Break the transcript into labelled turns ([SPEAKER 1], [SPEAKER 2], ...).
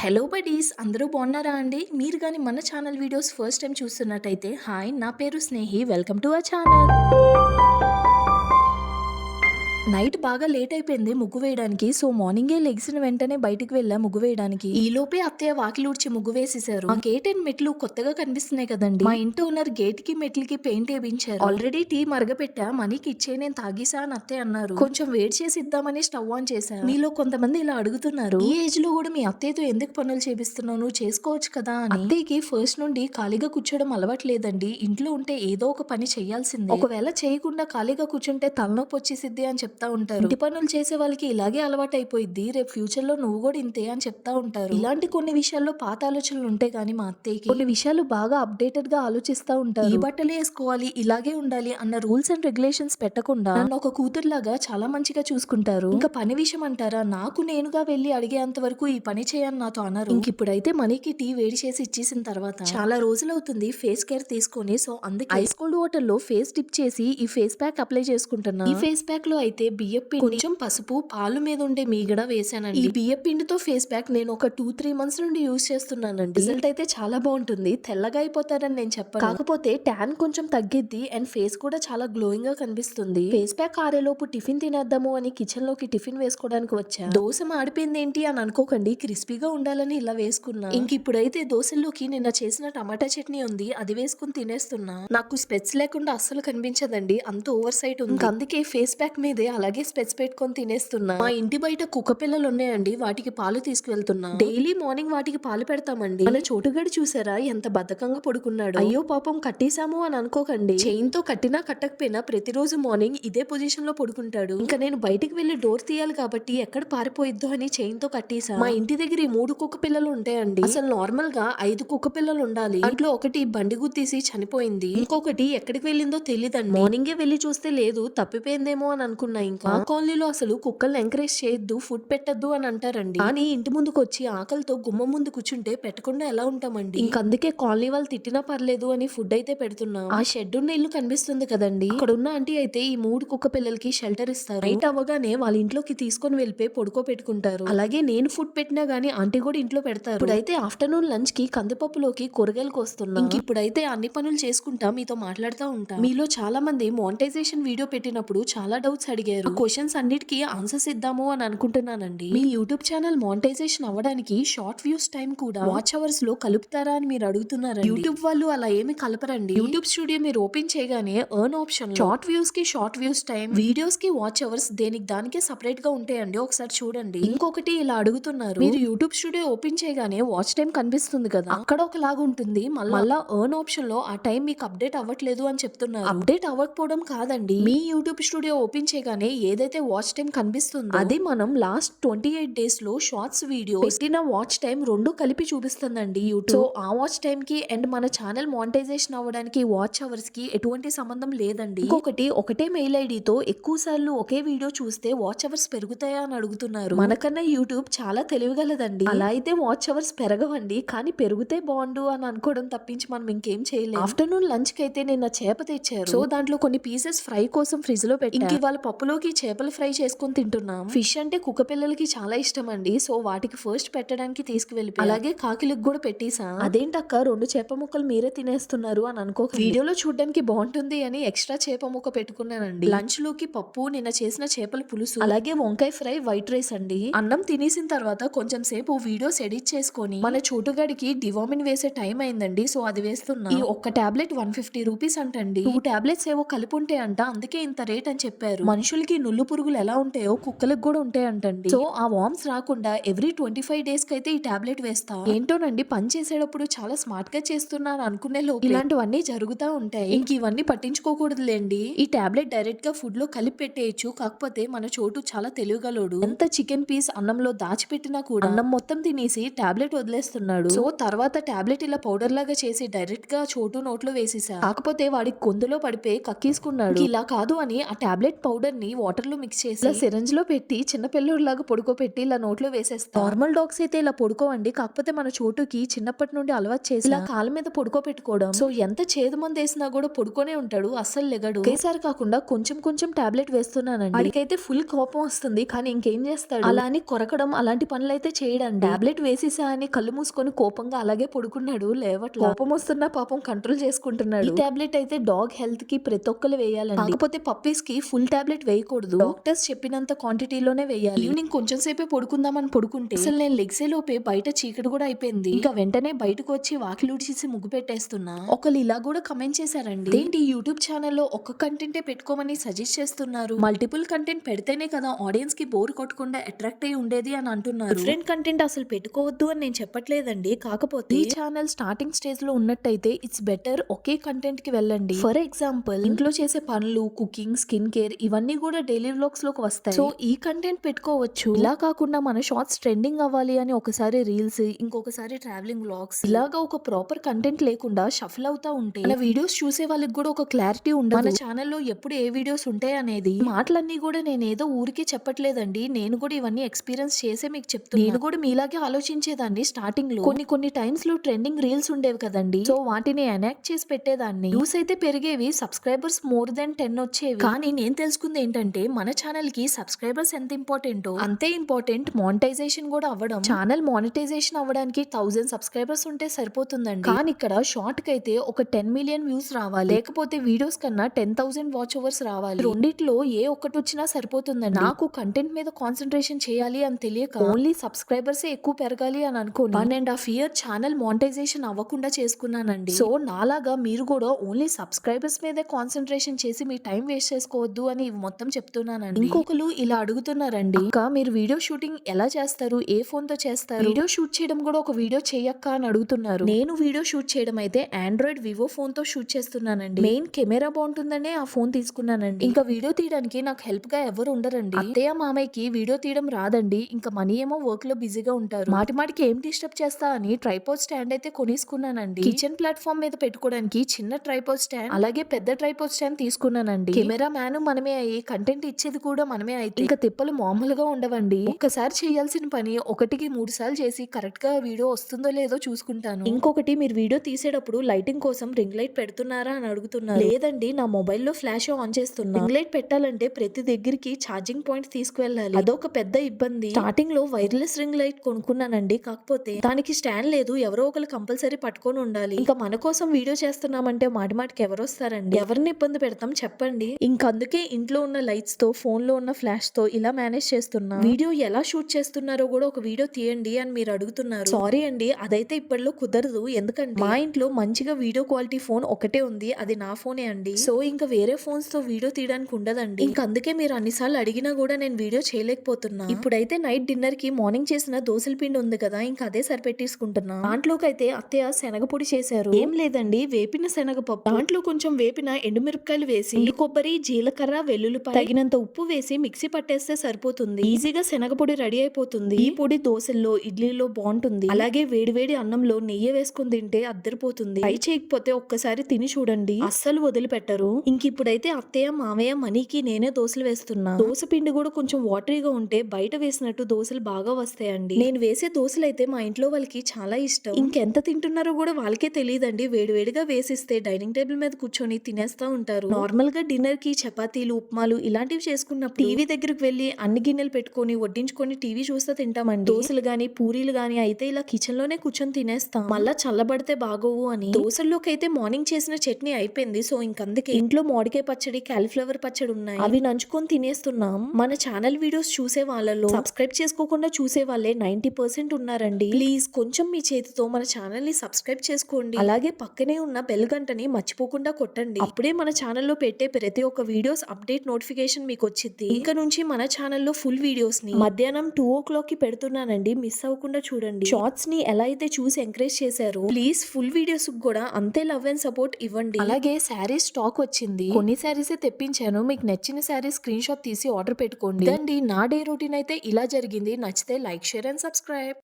[SPEAKER 1] Hello buddies అందరూ బాగున్నారా అండి? మీరు కానీ మన ఛానల్ వీడియోస్ ఫస్ట్ టైం చూస్తున్నట్టయితే హాయ్ నా పేరు Snehi welcome to our channel night బాగా లేట్ అయిపోయింది ముగ్గు వేయడానికి. సో మార్నింగే లెగ్సిన వెంటనే బయటికి వెళ్ళా ముగ్గు వేయడానికి. ఈ లోపే అత్తయ్య వాకిలి ఊడ్చి ముగ్గు వేసేసారు ఆ గేట్ అండ్ మెట్లు కొత్తగా కనిపిస్తున్నాయి కదండి. మా ఇంటి ఓనర్ గేట్కి మెట్లకి పెయింట్ వేయించారు ఆల్రెడీ టీ మరగపెట్టా మనీకి ఇచ్చే నేను తాగేసా అని అత్తయ్య అన్నారు. కొంచెం వేడి చేసి ఇద్దామని స్టవ్ ఆన్ చేశాను మీలో కొంతమంది ఇలా అడుగుతున్నారు. ఈ ఏజ్లో కూడా మీ అత్తయ్యతో ఎందుకు పనులు చేపిస్తున్నావు? నువ్వు చేసుకోవచ్చు కదా అని. అత్తయ్యకి ఫస్ట్ నుండి ఖాళీగా కూర్చోవడం అలవాట్లేదండి ఇంట్లో ఉంటే ఏదో ఒక పని చేయాల్సిందే. ఒకవేళ చేయకుండా ఖాళీగా కూర్చుంటే తలనొప్పి వచ్చేసిద్ది అని చెప్తా ఉంటారు. ఇంటి పనులు చేసే వాళ్ళకి ఇలాగే అలవాటు అయిపోయింది రేపు ఫ్యూచర్లో నువ్వు కూడా ఇంతే అని చెప్తా ఉంటారు. ఇలాంటి కొన్ని విషయాల్లో పాత ఆలోచనలు ఉంటాయి కానీ మా అత్తయ్యకి కొన్ని విషయాలు బాగా అప్డేటెడ్గా ఆలోచిస్తా ఉంటారు. ఈ బట్టలు వేసుకోవాలి ఇలాగే ఉండాలి అన్న రూల్స్ అండ్ రెగ్యులేషన్స్ పెట్టకుండా నన్ను ఒక కూతురులాగా చాలా మంచిగా చూసుకుంటారు. ఇంకా పని విషయం అంటారా? నాకు నేనుగా వెళ్ళి అడిగేంత వరకు ఈ పని చేయని నాతో అన్నారు ఇంక ఇప్పుడైతే మనీకి టీ వేడి చేసి ఇచ్చేసిన తర్వాత చాలా రోజులు అవుతుంది ఫేస్ కేర్ తీసుకొని సో అందుకే ఐస్ కోల్డ్ వాటర్లో ఫేస్ డిప్ చేసి ఈ ఫేస్ ప్యాక్ అప్లై చేసుకుంటున్నా. ఈ ఫేస్ ప్యాక్లో అయితే బియ్యం పిండి కొంచెం పసుపు పాలు మీద ఉండే మీగడ వేసానండి. ఈ బియ్యం పిండితో ఫేస్ ప్యాక్ నేను ఒక టూ త్రీ మంత్స్ నుండి యూస్ చేస్తున్నానండి. రిజల్ట్ అయితే చాలా బాగుంటుంది. తెల్లగా అయిపోతారని నేను చెప్పాను. కాకపోతే ట్యాన్ కొంచెం తగ్గిద్ది అండ్ ఫేస్ కూడా చాలా గ్లోయింగ్గా కనిపిస్తుంది. ఫేస్ ప్యాక్ ఆరేలోపు టిఫిన్ తినేద్దాము అని కిచెన్లోకి టిఫిన్ వేసుకోవడానికి వచ్చా? దోశ మాడిపోయింది ఏంటి అని అనుకోకండి. క్రిస్పీగా ఉండాలని ఇలా వేసుకున్నా. ఇంక ఇప్పుడైతే దోశల్లోకి నిన్న చేసిన టమాటా చట్నీ ఉంది. అది వేసుకుని తినేస్తున్నా. నాకు స్పెట్స్ లేకుండా అస్సలు కనిపించదండి. అంత ఓవర్ సైట్ ఉంది అందుకే ఫేస్ ప్యాక్ మీదే అలాగే స్పెట్స్ పెట్టుకొని తినేస్తున్నా. మా ఇంటి బయట కుక్క పిల్లలు ఉన్నాయండి వాటికి పాలు తీసుకువెళ్తున్నా. డైలీ మార్నింగ్ వాటికి పాలు పెడతామండి. మన చోటుగడి చూసారా ఎంత బద్ధకంగా పడుకున్నాడు. అయ్యో పాపం కట్టేశాము అని అనుకోకండి. చైన్తో కట్టినా కట్టకపోయినా ప్రతిరోజు మార్నింగ్ ఇదే పొజిషన్లో పడుకుంటాడు. ఇంకా నేను బయటికి వెళ్ళి డోర్ తీయాలి కాబట్టి ఎక్కడ పారిపోయిద్దో అని చైన్తో కట్టేసా మా ఇంటి దగ్గర మూడు కుక్క పిల్లలు ఉంటాయండి. అసలు నార్మల్గా ఐదు కుక్క పిల్లలు ఉండాలి. ఇంట్లో ఒకటి బండి గుద్దీసి చనిపోయింది. ఇంకొకటి ఎక్కడికి వెళ్ళిందో తెలియదండి మార్నింగే వెళ్ళి చూస్తే లేదు తప్పిపోయిందేమో అని అనుకున్నాను. అనుకున్నా ఇంకా? కాలనీలో అసలు కుక్కల్ని ఎంకరేజ్ చేయొద్దు ఫుడ్ పెట్టద్దు అని అంటారండి. కానీ ఇంటి ముందుకు వచ్చి ఆకలితో గుమ్మం ముందు కూర్చుంటే పెట్టకుండా ఎలా ఉంటామండి? ఇంకందుకే కాలనీ వాళ్ళు తిట్టినా పర్లేదు అని ఫుడ్ అయితే పెడుతున్నాం. ఆ షెడ్ ఉన్న ఇల్లు కనిపిస్తుంది కదండి. అక్కడ ఉన్న ఆంటీ అయితే ఈ మూడు కుక్క పిల్లలకి షెల్టర్ ఇస్తారు. నైట్ అవ్వగానే వాళ్ళ ఇంట్లోకి తీసుకొని వెళ్ళిపోయి పడుకో పెట్టుకుంటారు. అలాగే నేను ఫుడ్ పెట్టినా గానీ ఆంటీ కూడా ఇంట్లో పెడతారు. ఇప్పుడైతే ఆఫ్టర్నూన్ లంచ్కి కందిపప్పులోకి కూరగాయలు కోస్తున్నా. ఇంక ఇప్పుడైతే అన్ని పనులు చేసుకుంటా మీతో మాట్లాడుతూ ఉంటా. మీలో చాలా మంది మోనిటైజేషన్ వీడియో పెట్టినప్పుడు చాలా డౌట్స్ అడిగారు. క్వశ్చన్స్ అన్నిటికీ ఆన్సర్స్ ఇద్దాము అని అనుకుంటున్నానండి. మీ యూట్యూబ్ ఛానల్ మోనిటైజేషన్ అవ్వడానికి షార్ట్ వ్యూస్ టైం కూడా వాచ్ అవర్స్లో కలుపుతారా అని మీరు అడుగుతున్నారు యూట్యూబ్ వాళ్ళు అలా ఏమి కలపరండి. యూట్యూబ్ స్టూడియో మీరు ఓపెన్ చేయగానే ఎర్న్ ఆప్షన్ షార్ట్ వ్యూస్కి షార్ట్ వ్యూస్ టైం వీడియోస్కి వాచ్ అవర్స్ దేనికి దానికే సపరేట్గా ఉంటాయండి. ఒకసారి చూడండి. ఇంకొకటి ఇలా అడుగుతున్నారు. మీరు యూట్యూబ్ స్టూడియో ఓపెన్ చేయగానే వాచ్ టైం కనిపిస్తుంది కదా. అక్కడ ఒకలాగా ఉంటుంది. మళ్ళా మళ్ళా ఎర్న్ ఆప్షన్లో ఆ టైం మీకు అప్డేట్ అవ్వట్లేదు అని చెప్తున్నారు. అప్డేట్ అవ్వకపోవడం కాదండి. మీ యూట్యూబ్ స్టూడియో ఓపెన్ చేయగానే ఏదైతే వాచ్ టైం కనిపిస్తుందో అది మనం లాస్ట్ ట్వంటీ ఎయిట్ డేస్లో షార్ట్స్ వీడియో పెట్టిన వాచ్ టైం రెండు కలిపి చూపిస్తుందండి యూట్యూబ్ సో ఆ వాచ్ టైం కి అండ్ మన ఛానల్ మానిటైజేషన్ అవ్వడానికి వాచ్ అవర్స్కి ఎటువంటి సంబంధం లేదండి. ఇంకొకటి ఒకటే మెయిల్ ఐడితో ఎక్కువ సార్లు ఒకే వీడియో చూస్తే వాచ్ అవర్స్ పెరుగుతాయా అని అడుగుతున్నారు. మనకన్నా యూట్యూబ్ చాలా తెలివిగలదండి. అలా అయితే వాచ్ అవర్స్ పెరగవండి కానీ పెరిగితే బాగుండు అని అనుకోవడం తప్పించి మనం ఇంకేం చేయలేం. ఆఫ్టర్నూన్ లంచ్కి అయితే నిన్న చేప తెచ్చారు. సో దాంట్లో కొన్ని పీసెస్ ఫ్రై కోసం ఫ్రిడ్జ్లో పెట్టి ఇంక ఇవాళ పప్పులోకి చేపలు ఫ్రై చేసుకొని తింటున్నాం. ఫిష్ అంటే కుక్క పిల్లలకి చాలా ఇష్టం అండి సో వాటికి ఫస్ట్ పెట్టడానికి తీసుకువెళ్ళి అలాగే కాకిలకు కూడా పెట్టేసా అదేంటక్క రెండు చేప ముక్కలు మీరే తినేస్తున్నారు అని అనుకో వీడియోలో చూడడానికి బాగుంటుంది అని ఎక్స్ట్రా చేప ముక్క పెట్టుకున్నానండి. లంచ్లోకి పప్పు నిన్న చేసిన చేపల పులుసు అలాగే వంకాయ ఫ్రై వైట్ రైస్ అండి. అన్నం తినేసిన తర్వాత కొంచెం సేపు వీడియోస్ ఎడిట్ చేసుకొని మన చోటుగాడికి డివామిన్ వేసే టైం అయిందండి. సో అది వేస్తున్నా. ఈ ఒక్క టాబ్లెట్ వన్ ఫిఫ్టీ రూపీస్ అంటండి. టూ టాబ్లెట్స్ ఏవో కలిపి అంట అందుకే ఇంత రేట్ అని చెప్పారు. మనుషులకి నుల్లు పురుగులు ఎలా ఉంటాయో కుక్కలకు కూడా ఉంటాయి అంటండి సో ఆ వామ్స్ రాకుండా ఎవ్రీ ట్వంటీ ఫైవ్ డేస్కి అయితే ఈ టాబ్లెట్ వేస్తా. ఏంటోనండి పని చేసేటప్పుడు చాలా స్మార్ట్గా చేస్తున్నాను అనుకునే లోపు. ఇలాంటివన్నీ జరుగుతూ ఉంటాయి. ఇంక ఇవన్నీ పట్టించుకోకూడదులేండి. ఈ టాబ్లెట్ డైరెక్ట్గా ఫుడ్లో కలిపి పెట్టేయచ్చు కాకపోతే మన చోటు చాలా తెలివిగలోడు ఎంత చికెన్ పీస్ అన్నంలో దాచిపెట్టినా కూడా అన్నం మొత్తం తినేసి టాబ్లెట్ వదిలేస్తున్నాడు. సో తర్వాత టాబ్లెట్ ఇలా పౌడర్ లాగా చేసి డైరెక్ట్గా చోటు నోట్లో వేసేసా. కాకపోతే వాడి కొందులో పడిపోయి కక్కేసుకున్నాడు. ఇలా కాదు అని ఆ టాబ్లెట్ పౌడర్ని వాటర్లో మిక్స్ చేసి ఇలా సిరంజ్లో పెట్టి చిన్న పిల్లోడిలాగా పడుకోబెట్టి ఇలా నోట్లో వేసేస్తారు నార్మల్ డాగ్స్ అయితే ఇలా పడుకోవండి. కాకపోతే మన చోటుకి చిన్నప్పటి నుండి అలవాటు చేసి ఇలా కాళ్ళ మీద పడుకోబెట్టుకోవడం. సో ఎంత చేదు మంది వేసినా కూడా పడుకోనే ఉంటాడు. అస్సలు లెగడు. ఒకేసారి కాకుండా కొంచెం కొంచెం టాబ్లెట్ వేస్తున్నానండి. వాడికైతే ఫుల్ కోపం వస్తుంది. కానీ ఇంకేం చేస్తాడు? అలా అని కొరకడం అలాంటి పనులు అయితే చేయడండి. టాబ్లెట్ వేసేసా అని కళ్ళు మూసుకొని కోపంగా అలాగే పడుకున్నాడు. లేవట్లా. కోపం వస్తున్నా పాపం కంట్రోల్ చేసుకుంటున్నాడు. ఈ టాబ్లెట్ అయితే డాగ్ హెల్త్కి ప్రతి ఒక్కరు వేయాలండి. కాకపోతే పప్పీస్కి ఫుల్ టాబ్లెట్ వేయకూడదు. డాక్టర్స్ చెప్పినంత క్వాంటిటీలోనే వేయాలి. ఈవినింగ్ కొంచెం సేపే పడుకుందామని పడుకుంటే అసలు నేను లెగ్సే లోపే బయట చీకటి కూడా అయిపోయింది. ఇంకా వెంటనే బయటకు వచ్చి వాకిలి ఉడిచేసి ముగ్గు పెట్టేస్తున్నా. ఒకళ్ళు ఇలా కూడా కమెంట్ చేశారండి. ఏంటి యూట్యూబ్ ఛానల్లో ఒక్క కంటెంటే పెట్టుకోమని సజెస్ట్ చేస్తున్నారు? మల్టిపుల్ కంటెంట్ పెడితేనే కదా ఆడియన్స్కి బోర్ కొట్టకుండా అట్రాక్ట్ అయి ఉండేది అని అంటున్నారు. డిఫరెంట్ కంటెంట్ అసలు పెట్టుకోవద్దు అని నేను చెప్పట్లేదండి. కాకపోతే ఈ ఛానల్ స్టార్టింగ్ స్టేజ్లో ఉన్నట్టయితే ఇట్స్ బెటర్ ఒకే కంటెంట్కి వెళ్ళండి. ఫర్ ఎగ్జాంపుల్ ఇంట్లో చేసే పనులు కుకింగ్ స్కిన్ కేర్ ఇవన్నీ కూడా డైలీ వ్లాగ్స్లోకి వస్తాయి. సో ఈ కంటెంట్ పెట్టుకోవచ్చు. ఇలా కాకుండా మన షార్ట్స్ ట్రెండింగ్ అవ్వాలి అని ఒకసారి రీల్స్ ఇంకొకసారి ట్రావెలింగ్ వ్లాగ్స్ ఇలాగా ఒక ప్రాపర్ కంటెంట్ లేకుండా షఫల్ అవుతా ఉంటే మన వీడియోస్ చూసే వాళ్ళకి కూడా ఒక క్లారిటీ ఉండదు. మన ఛానల్లో ఎప్పుడు ఏ వీడియోస్ ఉంటాయి అనేది మాటలన్నీ కూడా నేను ఏదో ఊరికే చెప్పట్లేదండి. నేను కూడా ఇవన్నీ ఎక్స్పీరియన్స్ చేసే మీకు చెప్తాను నేను కూడా మీలాగే ఆలోచించేదాన్ని స్టార్టింగ్లో. కొన్ని కొన్ని టైమ్స్లో ట్రెండింగ్ రీల్స్ ఉండేవి కదండి. సో వాటిని ఎనాక్ట్ చేసి పెట్టేదాన్ని. వ్యూస్ అయితే పెరిగేవి సబ్స్క్రైబర్స్ మోర్ దెన్ టెన్ వచ్చేవి. కానీ నేను తెలుసుకుంది ఏంటంటే మన ఛానల్కి సబ్స్క్రైబర్స్ ఎంత ఇంపార్టెంటో అంతే ఇంపార్టెంట్ మానిటైజేషన్ కూడా అవ్వడం. ఛానల్ మానిటైజేషన్ అవ్వడానికి థౌసండ్ సబ్స్క్రైబర్స్ ఉంటే సరిపోతుందండి. కానీ ఇక్కడ షార్ట్కి అయితే ఒక టెన్ మిలియన్ వ్యూస్ రావాలి. లేకపోతే వీడియోస్ కన్నా టెన్ థౌసండ్ వాచ్ ఓవర్స్ రావాలి. రెండిట్లో ఏ ఒక్కటి వచ్చినా సరిపోతుందండి. నాకు కంటెంట్ మీద కాన్సన్ట్రేషన్ చేయాలి అని తెలియక ఓన్లీ సబ్స్క్రైబర్స్ ఎక్కువ పెరగాలి అని అనుకోను one and half year channel monetization అవ్వకుండా చేసుకున్నానండి. సో నాలాగా మీరు కూడా ఓన్లీ సబ్స్క్రైబర్స్ మీదే కాన్సన్ట్రేషన్ చేసి మీ టైం వేస్ట్ చేసుకోవద్దు అని మొత్తం మొత్తం చెప్తున్నానండి. ఇంకొకరు ఇలా అడుగుతున్నారండి. ఇంకా మీరు వీడియో షూటింగ్ ఎలా చేస్తారు? ఏ ఫోన్తో చేస్తారు? వీడియో షూట్ చేయడం కూడా ఒక వీడియో చేయక్క అని అడుగుతున్నారు. నేను వీడియో షూట్ చేయడం అయితే ఆండ్రాయిడ్ వివో ఫోన్తో షూట్ చేస్తున్నానండి. మెయిన్ కెమెరా బాగుంటుందనే ఆ ఫోన్ తీసుకున్నానండి. ఇంకా వీడియో తీయడానికి నాకు హెల్ప్గా ఎవరు ఉండరండి. అత్తయ్య మామయ్యకి వీడియో తీయడం రాదండి. ఇంకా మనీ ఏమో వర్క్లో బిజీగా ఉంటారు. మాటి మాటికి ఏం డిస్టర్బ్ చేస్తా అని ట్రైపోడ్ స్టాండ్ అయితే కొనేసుకున్నానండి. కిచెన్ ప్లాట్ఫామ్ మీద పెట్టుకోవడానికి చిన్న ట్రైపోడ్ స్టాండ్ అలాగే పెద్ద ట్రైపోడ్ స్టాండ్ తీసుకున్నానండి. కెమెరా మ్యాన్ మనమే అయ్యి కంటెంట్ ఇచ్చేది కూడా మనమే అయితే. ఇంకా తిప్పలు మామూలుగా ఉండవండి. ఒక్కసారి చేయాల్సిన పని ఒకటికి మూడు సార్లు చేసి కరెక్ట్గా వీడియో వస్తుందో లేదో చూసుకుంటాను. ఇంకొకటి మీరు వీడియో తీసేటప్పుడు లైటింగ్ కోసం రింగ్ లైట్ పెడుతున్నారా అని అడుగుతున్నారు. లేదండి నా మొబైల్లో ఫ్లాష్ ఆన్ చేస్తున్నా. రింగ్ లైట్ పెట్టాలంటే ప్రతి దగ్గరికి ఛార్జింగ్ పాయింట్ తీసుకువెళ్ళాలి. అదొక పెద్ద ఇబ్బంది. స్టార్టింగ్లో వైర్లెస్ రింగ్ లైట్ కొనుక్కున్నానండి కాకపోతే దానికి స్టాండ్ లేదు ఎవరో ఒకరు కంపల్సరీ పట్టుకొని ఉండాలి. ఇంకా మన కోసం వీడియో చేస్తున్నామంటే మాటి మాటికి ఎవరు వస్తారండి? ఎవరిని ఇబ్బంది పెడతాం చెప్పండి. ఇంక అందుకే ఇంట్లో ఉన్న లైట్స్తో ఫోన్లో ఉన్న ఫ్లాష్తో ఇలా మేనేజ్ చేస్తున్నా. వీడియో ఎలా షూట్ చేస్తున్నారో కూడా ఒక వీడియో తీయండి అని మీరు అడుగుతున్నారు. సారీ అండి అదైతే ఇప్పట్లో కుదరదు. ఎందుకంటే మా ఇంట్లో మంచిగా వీడియో క్వాలిటీ ఫోన్ ఒకటే ఉంది. అది నా ఫోనే అండి. సో ఇంకా వేరే ఫోన్స్తో వీడియో తీయడానికి ఉండదండి. ఇంక అందుకే మీరు అన్నిసార్లు అడిగినా కూడా నేను వీడియో చేయలేకపోతున్నా. ఇప్పుడైతే నైట్ డిన్నర్కి మార్నింగ్ చేసిన దోసల పిండి ఉంది కదా ఇంకా అదే సరిపెట్టేసుకుంటున్నా. దాంట్లోకి అయితే అత్తయ్య శనగపొడి చేశారు. ఏం లేదండి వేపిన శనగపప్పు. దాంట్లో కొంచెం వేపిన ఎండుమిరపకాయలు వేసి కొబ్బరి జీలకర్ర వెల్లుల్లిపాయ తగినంత ఉప్పు వేసి మిక్సీ పట్టేస్తే సరిపోతుంది. ఈజీగా శనగపొడి రెడీ అయిపోతుంది. ఈ పొడి దోశల్లో ఇడ్లీలో బాగుంటుంది. అలాగే వేడివేడి అన్నంలో నెయ్యి వేసుకుని తింటే అద్దరిపోతుంది. ట్రై చేయకపోతే ఒక్కసారి తిని చూడండి. అస్సలు వదిలిపెట్టరు. ఇంక ఇప్పుడైతే అత్తయ్య మామయ్య మనీకి నేనే దోశలు వేస్తున్నా. దోశ పిండి కూడా కొంచెం వాటరీగా ఉంటే బయట వేసినట్టు దోశలు బాగా వస్తాయండి. నేను వేసే దోశలు అయితే మా ఇంట్లో వాళ్ళకి చాలా ఇష్టం. ఇంకెంత తింటున్నారో కూడా వాళ్ళకే తెలియదండి. వేడివేడిగా వేసిస్తే డైనింగ్ టేబుల్ మీద కూర్చొని తినేస్తా ఉంటారు. నార్మల్గా డిన్నర్కి చపాతీలు ఉప్మాలు ఇలాంటివి చేసుకున్నప్పుడు టీవీ దగ్గరకు వెళ్ళి అన్ని గిన్నెలు పెట్టుకొని వడ్డించుకొని టీవీ చూస్తే తింటామండి. దోశలు గాని పూరీలు గాని అయితే ఇలా కిచెన్లోనే కూర్చొని తినేస్తాం. మళ్ళా చల్లబడితే బాగోవు అని. దోశల్లోకి అయితే మార్నింగ్ చేసిన చట్నీ అయిపోయింది. సో ఇంకందుకే. ఇంట్లో మామిడికాయ పచ్చడి కాలీఫ్లవర్ పచ్చడి ఉన్నాయి. అవి నంచుకొని తినేస్తున్నాం. మన ఛానల్ వీడియోస్ చూసే వాళ్ళలో సబ్స్క్రైబ్ చేసుకోకుండా చూసే వాళ్ళే నైన్టీ పర్సెంట్ ఉన్నారండి. ప్లీజ్ కొంచెం మీ చేతితో మన ఛానల్ని సబ్స్క్రైబ్ చేసుకోండి. అలాగే పక్కనే ఉన్న బెల్ గంటని మర్చిపోకుండా కొట్టండి. అప్పుడే మన ఛానల్లో పెట్టే ప్రతి ఒక్క వీడియోస్ అప్డేట్ నోటిఫికేషన్ మీకు వచ్చింది ఇంకా నుంచి మన ఛానల్లో ఫుల్ వీడియోస్ని మధ్యాహ్నం టూ ఓ క్లాక్కి పెడుతున్నానండి మిస్ అవ్వకుండా చూడండి. షార్ట్స్ని ఎలా అయితే చూసి ఎంకరేజ్ చేశారో ప్లీజ్ ఫుల్ వీడియోస్ కూడా అంతే లవ్ అండ్ సపోర్ట్ ఇవ్వండి. అలాగే శారీస్ స్టాక్ వచ్చింది. కొన్ని శారీస్ తెప్పించాను మీకు నచ్చిన శారీ స్క్రీన్ షాట్ తీసి ఆర్డర్ పెట్టుకోండి. అండి నా డే రొటీన్ అయితే ఇలా జరిగింది. నచ్చితే లైక్ షేర్ అండ్ సబ్స్క్రైబ్.